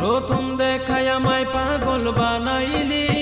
প্রথম দেখায় আমায় পাগল বানাইলি।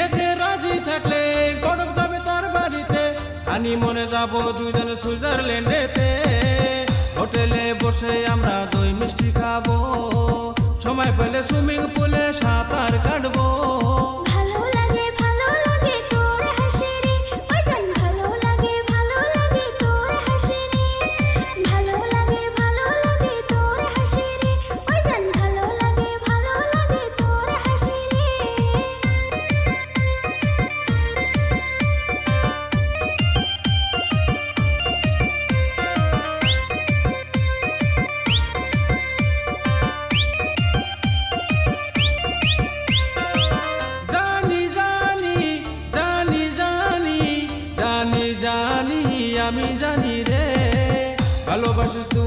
বিয়েতে রাজি থাকলে কটক যাবে তার বাড়িতে। আমি মনে যাব দুজন সুইজারল্যান্ডেতে। হোটেলে বসে আমরা দই মিষ্টি খাব। সময় পেলে সুইমিং পুলে just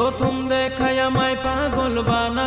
প্রথম দেখায় আমায় পাগল বানা